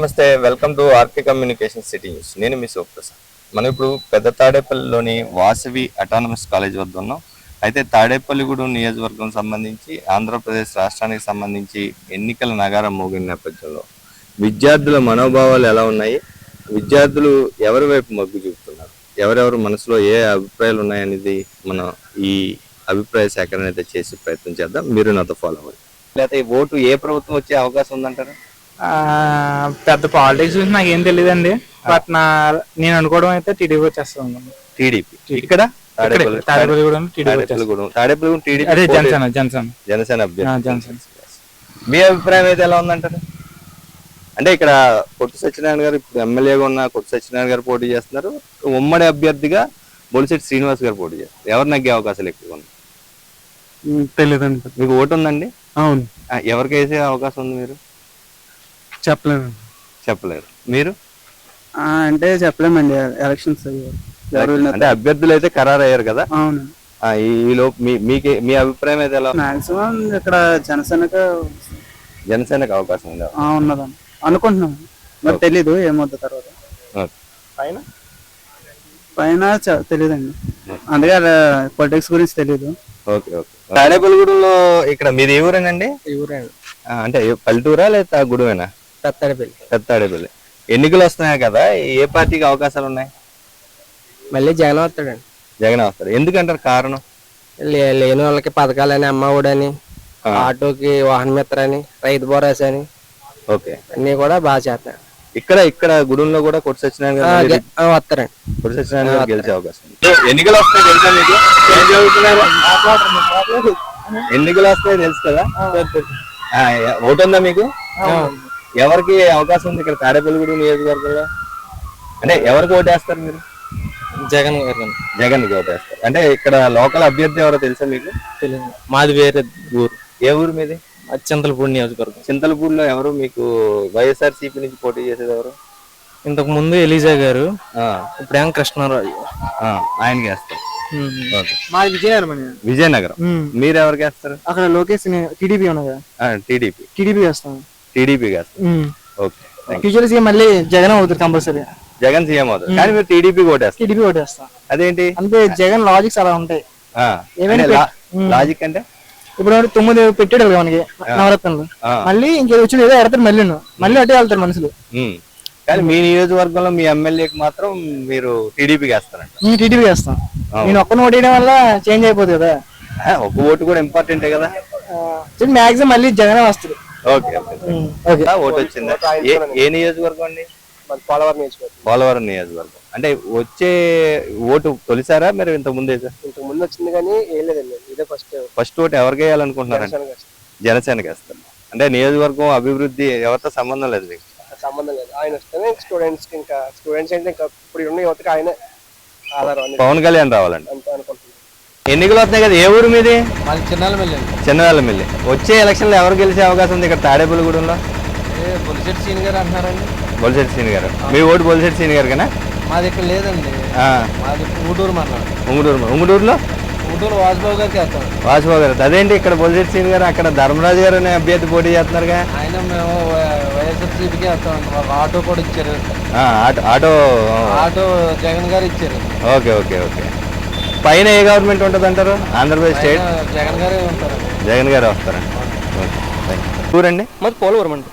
నమస్తే welcome to RK communication city news. నేను మీ శివప్రసాద్. మనం ఇప్పుడు పెద్ద తాడేపల్లిలోని వాసవి అటానమస్ కాలేజ్ వద్ద ఉన్నాం. అయితే తాడేపల్లిగూడెం నియోజకవర్గం సంబంధించి ఆంధ్రప్రదేశ్ రాష్ట్రానికి సంబంధించి ఎన్నికల నగారం మోగిన నేపథ్యంలో విద్యార్థుల మనోభావాలు ఎలా ఉన్నాయి? విద్యార్థులు ఎవరి వైపు మొగ్గు చూపుతున్నారు? ఎవరెవరు మనసులో ఏ అభిప్రాయాలు ఉన్నాయనేది మనం ఈ అభిప్రాయ సేకరణ అయితే చేసి ప్రయత్నం చేద్దాం. మీరు నాతో ఫాలో అవ్వండి. లేకపోతే ఓటు ఏ ప్రభుత్వం వచ్చే అవకాశం ఉందంటారు? పెద్ద పాలిటిక్స్ గురించి నాకు ఏం తెలియదండి బట్ నా నేను అనుకోవడం అయితే టీడీపీ వచ్చేస్తుంది టీడీపీ. ఇక్కడ? తాడేపల్లిగూడెం టీడీపీ అదే జనసేన జనసేన. మీ అభిప్రాయం అయితే ఎలా ఉందంటారు? అంటే ఇక్కడ కొట్టు సత్యనారాయణ గారు ఇప్పుడు ఎమ్మెల్యేగా ఉన్న కొట్టు సత్యనారాయణ గారు పోటీ చేస్తున్నారు. ఉమ్మడి అభ్యర్థిగా బొలిశెట్టి శ్రీనివాస్ గారు పోటీ చేస్తారు. ఎవరు నగ్గే అవకాశాలు ఎక్కువ ఉన్నాయి? తెలియదండి మీకు ఓటు ఉందండి అవును ఎవరికి వేసే అవకాశం ఉంది మీరు? చెప్పలేను చెప్పలేరు. మీరు? అంటే చెప్పలేమండి ఎలక్షన్స్ అంటే అభ్యర్థులు అయితే ఖరారు అయ్యారు కదా? అవును. ఆ, ఈ- ఈ లోపు మీ మీకే మీ అభిప్రాయం అయితే ఎలా మాక్సిమం ఇక్కడ జనసేనకు జనసేనకు అవకాశం ఉందా? ఆ, ఉన్నదండి. అనుకుంటున్నాం. మరి తెలీదు ఏమవుద్ది తర్వాత. పైన? పైన చ- తెలీదండి. అందుకే పొలిటిక్స్ గురించి తెలీదు. Okay okay. తాడేపల్లిగూడెంలో ఇక్కడ మీది ఏ ఊరేనండి? ఆ, అంటే ఏ పల్లెటూరా లేదా గుడివేనా? పెత్తాడేపల్లి. ఎన్నికలు వస్తున్నాయి కదా ఏ పార్టీకి అవకాశాలు ఉన్నాయి? మళ్ళీ జగన్ వస్తాడండి. జగన్ వస్తారు ఎందుకంటారు కారణం? లే- లేని వాళ్ళకి పథకాలని అమ్మ ఒడని. ఆటోకి వాహన మిత్ర అని రైతు భరోసా అని ఓకే. అన్ని కూడా బాగా చేస్తాడు ఇక్కడ ఇక్కడ గుడంలో కూడా కొట్టు సత్యనారాయణ గారు మళ్ళీ వస్తారండి. కొట్టు సత్యనారాయణ గారు గెలిచే అవకాశం ఉంది. ఎన్నికలు వస్తాయి తెలుసా మీకు? ఏం చదువుతున్నారు ఎన్నికలు వస్తాయి తెలుసు కదా? ఆ, ఓటు ఉందా మీకు? ఎవరికి అవకాశం ఉంది ఇక్కడ తాడేపల్లిగూడెం నియోజకవర్గంలో? అంటే ఎవరికి ఓటేస్తారు మీరు? జగన్ గారు జగన్కి ఓటేస్తారు. అంటే ఇక్కడ లోకల్ అభ్యర్థి ఎవరో తెలుసా మీకు? తెలియదు మాది వేరే ఊరు. ఏ ఊరు మీది? అత్యంతలపూడి నియోజకవర్గం. చింతలపూడిలో ఎవరు మీకు వైఎస్ఆర్ సిపి నుంచి పోటీ చేసేది ఎవరు? ఇంతకు ముందు ఎలిజా గారు ఆ, ఇప్పుడేమో కృష్ణారావు. ఆ, ఆయనకి వేస్తారు. ఓకే. మాది విజయనగరం విజయనగరం. మీరు ఎవరికి వేస్తారు? అక్కడ లోకేష్ టీడీపీ ఉన్నా టీడీపీ. టీడీపీ వేస్తాం. Okay. Thank you. Future CM మళ్ళీ జగన్ అవుతుంది కంపల్సరీ. జగన్ సీఎం అవుతారు. కానీ మీరు టీడీపీకి ఓటేస్తారు. టీడీపీ ఓటేస్తాం. అదేంటి? అంటే జగన్ లాజిక్స్ అలా ఉంటాయి. ఏమైనా. లాజిక్ అంటే? ఇప్పుడు తొమ్మిది పెట్టాడు మనకి నవరత్నాలు. మళ్ళీ ఇంకేదో వచ్చింది ఏదో ఎడతారు మళ్ళీ మళ్ళీ అటే వెళ్తారు మనుషులు. కానీ మీ నియోజకవర్గంలో మీ ఎమ్మెల్యేకి మాత్రం మీరు టీడీపీకి వేస్తారంట. నేను టీడీపీ వేస్తాం. నేను ఒక్కని ఓటేయడం వల్ల చేంజ్ అయిపోతుంది కదా. ఒక ఓటు కూడా ఇంపార్టెంటే కదా? మాక్సిమం మళ్ళీ జగనే వస్తుంది. ఓకే ఓటు వచ్చిందా? ఏ ఏ నియోజకవర్గం అండి? పోలవరం నియోజకవర్గం. పోలవరం నియోజకవర్గం. అంటే వచ్చే ఓటు తొలిసారా మీరు ఇంత ముందే? ఇంతకు ముందు వచ్చింది కానీ ఏం లేదండి. ఇదే ఫస్ట్ ఫస్ట్ ఓటు ఎవరికి వేయాలనుకుంటున్నారండి జనసేనకి వేస్తారు అంటే నియోజకవర్గం అభివృద్ధి ఎవరితో సంబంధం లేదు మీకు? సంబంధం లేదు. ఆయన వస్తేనే స్టూడెంట్స్కి ఇంకా స్టూడెంట్స్ అంటే ఇంకా ఇప్పుడు ఉన్న యువతకి ఆయనే ఆధారం. అని పవన్ కళ్యాణ్ రావాలండి. అంత అనుకుంటున్నాను ఎన్నికలు వస్తున్నాయి కదా ఏ ఊరు మీది? చిన్నవేళ్ళమిల్లి వచ్చే ఎలక్షన్లో ఎవరు గెలిచే అవకాశం ఉంది ఇక్కడ తాడేపల్లిగూడెంలో? బొలిశెట్టి సీన్ గారు అంటున్నారండి. బొలిశెట్టి సీని గారు. మీ ఓటు బొలిశెట్టి సీని గారు కదా మాది ఇక్కడ లేదండి. మాది ఊటూరు మన్నాడు ఉంగుడూరు ఉంగుడూరులో ఊటూరు వాజ్బాబు గారికి వేస్తాం వాసుబాబు గారు. అదేంటి ఇక్కడ బొలిశెట్టి సీని గారు? అక్కడ ధర్మరాజు గారు అనే అభ్యర్థి పోటీ చేస్తున్నారుగా. ఆయన మేము వైఎస్ఆర్సీపీకి మాకు ఆటో కూడా ఇచ్చారు. ఆటో ఆటో ఆటో జగన్ గారు ఇచ్చారు. Okay okay okay. పైన ఏ గవర్నమెంట్ ఉంటుంది అంటారు? ఆంధ్రప్రదేశ్ స్టేట్ జగన్ గారే జగన్ గారు వస్తారండి. ఊరండి? మాది పోలవరం అండి.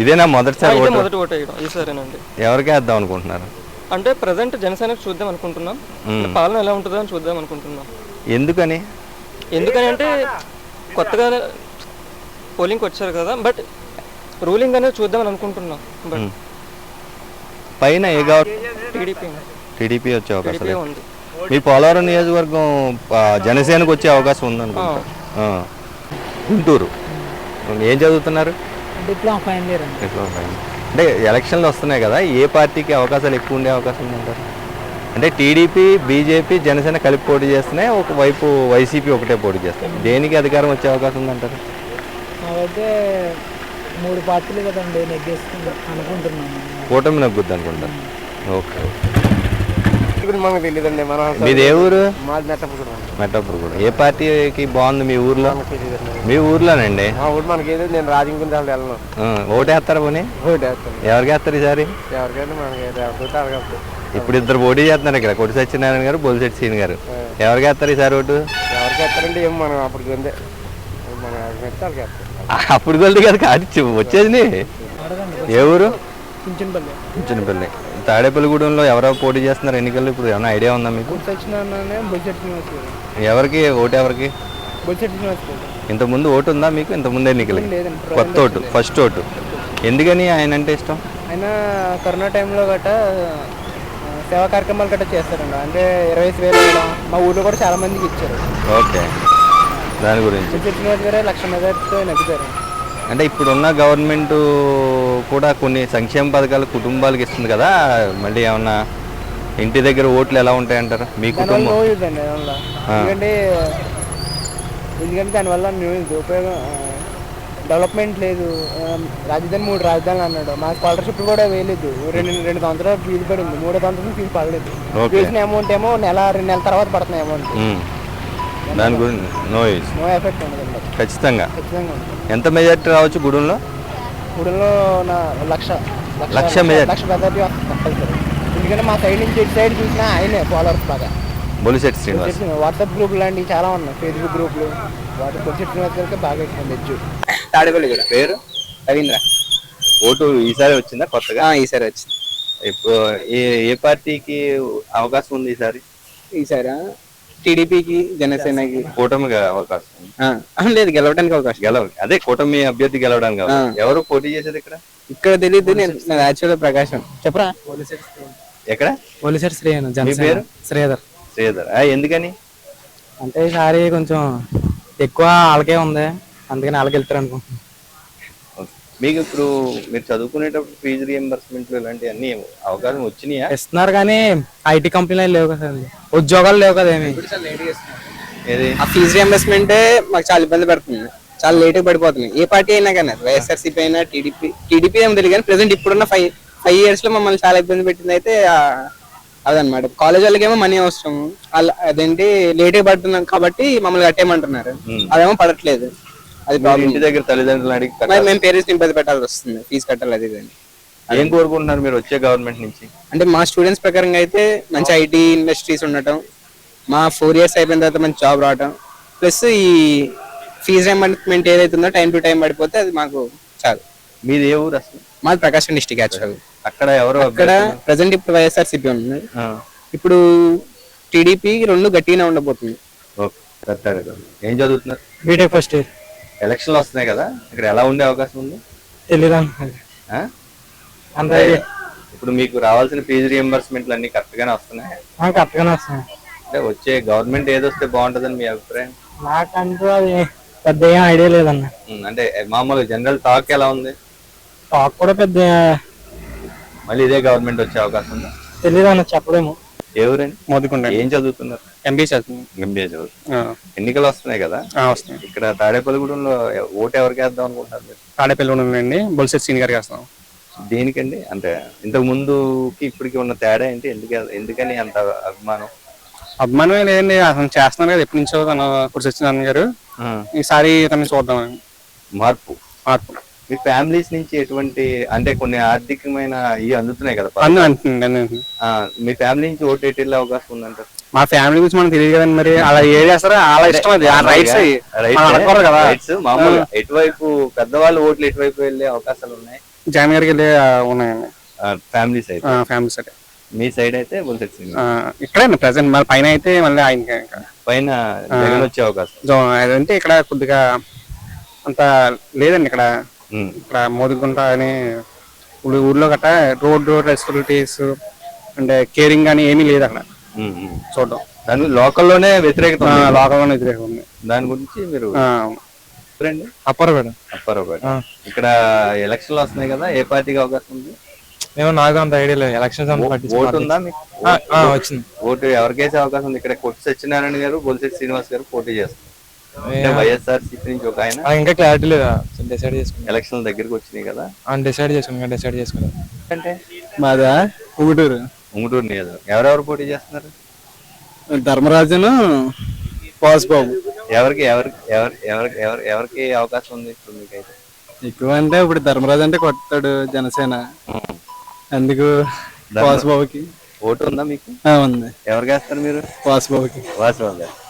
ఇదేనా మొదటిసారి ఇదే మొదటి ఓటు వేయడం ఈసారేనండి. ఎవరికి వేద్దాం అనుకుంటున్నారు? అంటే ప్రజెంట్ జనసేనకు చూద్దాం అనుకుంటున్నాం. అంటే పాలన ఎలా ఉంటుందో అని చూద్దాం అనుకుంటున్నాం. ఎందుకని? ఎందుకని అంటే కొత్తగా పోలింగ్కి వచ్చారు కదా బట్ రూలింగ్ అనేది చూద్దామని అనుకుంటున్నాం బట్ పైన ఏ గవర్నమెంట్ టీడీపీ టీడీపీ వచ్చే అవకాశం ఉంది. మీ పోలవరం నియోజకవర్గం జనసేనకు వచ్చే అవకాశం ఉందనుకుంటా. గుంటూరు. ఏం చదువుతున్నారు? డిప్లొమా ఫైనల్ ఇయర్ అండి. Diploma final. అంటే ఎలక్షన్లు వస్తున్నాయి కదా ఏ పార్టీకి అవకాశాలు ఎక్కువ ఉండే అవకాశం ఉందంటారు? అంటే టీడీపీ బీజేపీ జనసేన కలిపి పోటీ చేస్తున్నాయి ఒకవైపు వైసీపీ ఒకటే పోటీ చేస్తాయి దేనికి అధికారం వచ్చే అవకాశం ఉందంటారు? మూడు పార్టీలు కదండి నెగ్గేస్తుంది అనుకుంటున్నాను. కూటమి నగ్గుద్ది అనుకుంటారు ఓకే ఓకే. పార్టీ గురించి మనకు తెలియదండి మనం మీది ఏ ఊరు? మాది మెట్టాపూర్ కూడా. ఏ పార్టీకి బాగుంది మీ ఊర్లో? మీ ఊర్లోనండి? మా ఊరు మనకి ఏదో నేను వెళ్ళను. ఓటేస్తారా పోనీ? ఓటు ఎవరికి వేస్తారు ఈసారి? ఎవరికైనా మనకి ఎవరికైతే అడగద్దు ఇప్పుడు ఇద్దరు పోటీ చేస్తున్నారు ఇక్కడ కొట్టి సత్యనారాయణ గారు బొలిశెట్టి సీన్ గారు. ఎవరికి వేస్తారు ఈసారి ఓటు? ఎవరికి వేస్తారంటే ఏం మనం వాళ్ళకి వేస్తాం అప్పుడు కొలిది కదా కాదు వచ్చేది ఏ ఊరు? చిన్నపల్లి తాడేపల్లిగూడెంలో ఎవరెవరు పోటీ చేస్తున్నారు ఎన్నికల్లో? ఇప్పుడు ఏమైనా ఐడియా ఉందా మీకు? ఎవరికి? ఓటు ఎవరికి? ఇంతకుముందు ఓటు ఉందా మీకు? ఇంతకుముందు ఎన్నికలకి? లేదండి కొత్త ఓటు ఫస్ట్ ఓటు. ఎందుకని ఆయన అంటే ఇష్టం? ఆయన కరోనా టైంలో గట్ట ఆ, సేవా కార్యక్రమాలు గట్రా చేస్తారండి అంటే ఇరవై ఐదు వేలు మా ఊర్లో కూడా చాలా మందికి ఇచ్చారు. ఓకే. దాని గురించి. లక్ష మెజార్టీతో నెగ్గుతారు అంటే ఇప్పుడున్న గవర్నమెంట్ కూడా కొన్ని సంక్షేమ పథకాలు కుటుంబాలకు ఇస్తుంది కదా. మళ్ళీ ఏమన్నా ఇంటి దగ్గర ఓట్లు ఎలా ఉంటాయంటారు? మీ కుటుంబం. ఎందుకంటే ఎందుకంటే దానివల్ల ఉపయోగం డెవలప్మెంట్ లేదు. రాజధాని మూడు రాజధానులు అన్నాడు. మా స్కాలర్షిప్ కూడా వేయలేదు. రెండు రెండు సంవత్సరాలు ఫీజు పడింది. మూడో సంవత్సరం ఫీజు పడలేదు. వేసిన అమౌంట్ ఏమో నెల రెండు నెలల తర్వాత పడుతుంది అమౌంట్. దాని గురించి నో నో ఎఫెక్ట్ ఉండదండి. ఖచ్చితంగా. ఖచ్చితంగా ఎంత మెజార్టీ రావచ్చు గుడంలో గుడిలో నా లక్ష లక్ష. లక్ష మెజార్టీ వస్తుంది ఎందుకంటే మా సైడ్ నుంచి ఇటు సైడ్ చూసినా ఆయనే ఫాలోవర్స్ బాగా. బొలిశెట్టి శ్రీనివాస్. వాట్సాప్ గ్రూప్ లాంటివి చాలా ఉన్నాయి. ఫేస్బుక్ గ్రూపులు. వాటి బడ్జెట్ శ్రీనివాస్ బాగా ఎక్కువ తెచ్చు తాడేపల్లి కూడా. పేరు? రవీంద్ర. ఓటు ఈసారి వచ్చిందా కొత్తగా? ఆ, ఈసారి వచ్చింది. ఇప్పుడు ఏ ఏ పార్టీకి అవకాశం ఉంది ఈసారి? ఈసారి? టీడీపీకి జనసేనకి. కూటమికి అవకాశం. లేదు గెలవడానికి అవకాశం. గెలవ అదే కూటమి అభ్యర్థి గెలవడానికి అవకాశం. ఎవరు పోటీ చేసేది ఇక్కడ? ఇక్కడ తెలియదు నేను యాక్చువల్ ప్రకాశం. చెప్పరా. ఎక్కడ? పోలీసర్ శ్రేయన్ మీ పేరు? శ్రీధర్. శ్రీధర్. ఆ, ఎందుకని? అంటే ఈసారి కొంచెం ఎక్కువ వాళ్ళకే ఉంది. అందుకని వాళ్ళకి వెళ్తారు అనుకుంటున్నాను మీకు ఇప్పుడు మీరు చదువుకునేటప్పుడు ఫీజు రియంబర్స్మెంట్లు ఇలాంటి అన్ని అవకాశం వచ్చినాయా? ఇస్తున్నారు కానీ ఐటీ కంపెనీలు లేవు కదా ఉద్యోగాలు లేవు కదా ఏమి. ఏది? ఆ ఫీజు రియంబర్స్మెంట్ మాకు చాలా ఇబ్బంది పడుతుంది. చాలా లేట్ పడిపోతుంది ఏ పార్టీ అయినా కానీ వైఎస్ఆర్సీపీ అయినా టీడీపీ టీడీపీ ఏమో తెలియదు కానీ ప్రెసెంట్ ఇప్పుడున్న ఫైవ్ ఫైవ్ ఇయర్స్లో మమ్మల్ని చాలా ఇబ్బంది పెట్టింది అయితే అదనమాట కాలేజ్ వాళ్ళకేమో మనీ అవసరం. అదేంటి లేట్ పడుతున్నాం కాబట్టి మమ్మల్ని కట్టేయమంటున్నారు. అదేమో పడట్లేదు. అది ప్రాబ్లం ఇంటి దగ్గర తల్లిదండ్రులు అడిగి. మేము పేరెంట్స్ ఇబ్బంది పెట్టాల్సి వస్తుంది. ఫీజు కట్టాలి అది ఏం కోరుకుంటున్నారు మీరు వచ్చే గవర్నమెంట్ నుంచి? అంటే మా స్టూడెంట్స్ ప్రకారంగా అయితే మంచి ఐటీ ఇండస్ట్రీస్ ఉండటం మా ఫోర్ ఇయర్స్ అయిపోయిన తర్వాత మంచి జాబ్ రావటం ప్లస్ ఈ ఫీజు రియంబర్స్మెంట్ ఏదైతే ఉందో టైం టు టైం పడిపోతే అది మాకు చాలు. మీది ఏ ఊరు అసలు? మాది ప్రకాశం డిస్టిక్ యాక్చువల్ అక్కడ ఎవరు అక్కడ ప్రజెంట్ ఇప్పుడు వైఎస్ఆర్ సిపి ఉంది. ఆ, ఇప్పుడు టీడీపీ రెండు గట్టిగానే ఉండబోతుంది. ఏం చదువుతున్నారు? బీటెక్ ఫస్ట్ ఇయర్ ఎలక్షన్లు వస్తున్నాయి కదా. ఇక్కడ ఎలా ఉండే అవకాశం ఉంది? తెలీదు ఇప్పుడు మీకు రావాల్సిన ఫీజు రియంబర్స్మెంట్లు అన్ని కరెక్ట్ గానే వస్తున్నాయి? కరెక్ట్గానే వస్తున్నాయి. అంటే వచ్చే గవర్నమెంట్ ఏది వస్తే బాగుంటుందని మీ అభిప్రాయం? నాకంటూ అది పెద్ద ఏం ఐడియా లేదన్న. ఉమ్, అంటే మామూలుగా జనరల్ టాక్ ఎలా ఉంది? టాక్ కూడా పెద్ద మళ్ళీ ఇదే గవర్నమెంట్ వచ్చే అవకాశం ఉందా? తెలియదు అన్న చెప్పలేము. ఏ ఊరండి? మోదుకుండ ఏం చదువుతున్నారు? ఎంబీ చదువుతుంది ఎంబీఏ చదువు. ఎన్నికలు వస్తున్నాయి కదా? వస్తుంది ఇక్కడ తాడేపల్లిగూడెంలో ఓటు ఎవరికి వేద్దాం అనుకుంటారు మీరు? తాడేపల్లి ఉండండి బొల్సెట్ సీన్ గారికి వేస్తాం దేనికండి? అంటే ఇంతకు ముందుకి ఇప్పటికి ఉన్న తేడా ఏంటి? ఎందుకు ఎందుకని అంత అభిమానం? అభిమానం లేదండి. అతను చేస్తున్నారు కదా ఎప్పటి నుంచో తన కుర్చి సత్యనారాయణ గారు ఈసారి తనని చూద్దామని. మార్పు. మార్పు. మీ ఫ్యామిలీస్ నుంచి ఎటువంటి అంటే కొన్ని ఆర్థికమైన ఇవి అందుతున్నాయి కదా అన్ని అంటుంది మీ ఫ్యామిలీ నుంచి ఓటు ఎటు వెళ్ళే అవకాశం ఉందంటారు మా ఫ్యామిలీ గురించి మనకు తెలియదు కదండి మరి. అలా ఏ చేస్తారో? అలా ఇష్టం అది రైట్స్. రైట్స్ కదా. మామూలుగా ఎటువైపు పెద్దవాళ్ళు ఓట్లు ఎటువైపు వెళ్ళే అవకాశాలు ఉన్నాయి? జగన్ గారికి వెళ్ళి ఉన్నాయండి. ఫ్యామిలీస్ అయితే. ఫ్యామిలీ సైడ్ మీ సైడ్ అయితే బుల్సెట్ ఇక్కడే ప్రజెంట్. మళ్ళీ పైన అయితే మళ్ళీ ఆయన పైన జగన్ వచ్చే అవకాశం. అదంటే ఇక్కడ కొద్దిగా అంత లేదండి ఇక్కడ. ఇక్కడ మోదుగుంట అని ఊ- ఊర్లో గట్ట రోడ్ రోడ్ ఫెసిలిటీస్ అంటే కేరింగ్ కానీ ఏమీ లేదు అక్కడ. చూడడం. దాని లోకల్లోనే వ్యతిరేకత ఉంది. లోకంలోనే వ్యతిరేకం ఉంది. దాని గురించి మీరు రండి అప్పరపేట అప్పారావుపేట ఇక్కడ ఎలక్షన్లు వస్తున్నాయి కదా ఏ పార్టీకి అవకాశం ఉంది? మేము నాకు అంత ఐడియా లేదు. ఎలక్షన్స్ అంత. ఓటు ఉందా మీకు? వచ్చింది. ఓటు ఎవరికైతే అవకాశం ఉంది? ఇక్కడ కొట్టి సత్యనారాయణ గారు బొలిశెట్టి శ్రీనివాస్ గారు పోటీ చేస్తారు వైఎస్ఆర్ సిపి నుంచి ఒక ఆయన. ఇంకా క్లారిటీ లేదా. డిసైడ్ చేసుకున్నాం. ఎలక్షన్ల దగ్గరికి వచ్చినాయి కదా. డిసైడ్ చేసుకున్నాం. డిసైడ్ చేసుకున్నాం. అంటే? మాదా? ఊటూరు ఉంగుటూరు నియోజకవర్గం ఎవరెవరు పోటీ చేస్తున్నారు? ధర్మరాజును పాస్ బాబు ఎవరికి ఎవరికి ఎవరి ఎవరికి ఎవరి ఎవరికి అవకాశం ఉంది ఇప్పుడు మీకైతే? ఎక్కువ అంటే ఇప్పుడు ధర్మరాజు అంటే కొడతాడు జనసేన. అందుకు పాస్ బాబుకి ఓటు ఉందా మీకు? ఉంది. ఎవరికి వేస్తారు మీరు? పాస్ బాబుకి వాసు గారు.